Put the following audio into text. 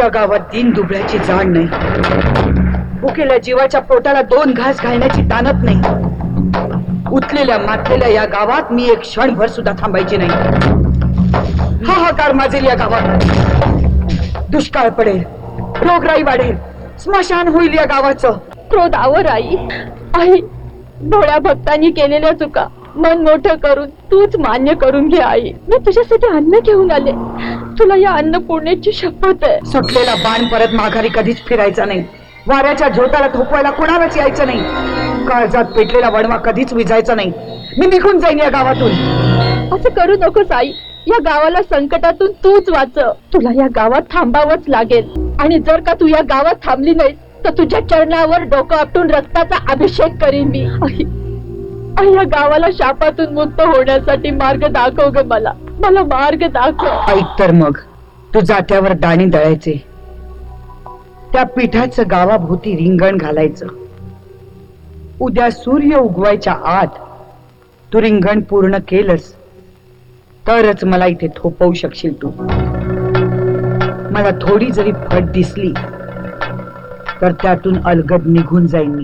या गावात तीन दुबळ्याची जाण नाही. उकेल्या जीवाच्या पोटाला दोन घास घालण्याची ताणत नाही. उतलेल्या मातलेल्या या गावात मी एक क्षणभर सुद्धा थांबायची नाही. हाहाकार माजेल या गावात. दुष्काळ पडेल. रोगराई वाढेल. स्मशान होईल या गावाचं. क्रोध आवर आई. आई भोळ्या भक्तांनी केलेल्या चुका मन मोठं करून तूच मान्य करून घे आई. मी तुझ्यासाठी अन्न घेऊन आले. तुला या अन्नपूर्णेची शपथ आहे. सुटलेला बाण परत माघारी कधीच फिरायचा नाही. वाऱ्याच्या झोताला थोपवायला कोणालाच यायचं नाही. काळजात पेटलेला वणवा कधीच विजायचा नाही. मी निघून जाईन या गावातून. असं करू नकोस आई या गावाला संकटातून तूच वाचव तुला या गावात थांबावंच लागेल. आणि जर का तू या गावात थांबली नाहीस तर तुझ्या चरणावर डोकं आपटून रक्ताचा अभिषेक करीन मी. आई आई, या गावाला शापातून मुक्त होण्यासाठी मार्ग दाखव ग मला. मला मार्ग दाखव. ऐक तर मग तू जात्यावर दाणे दळायचे. त्या पिठाचं गावाभोवती रिंगण घालायचं. उद्या सूर्य उगवायच्या आत तू रिंगण पूर्ण केलंस तरच मला इथे थोपवू शकशील तू. मला थोडी जरी फट दिसली तर त्यातून अलगद निघून जाईन मी.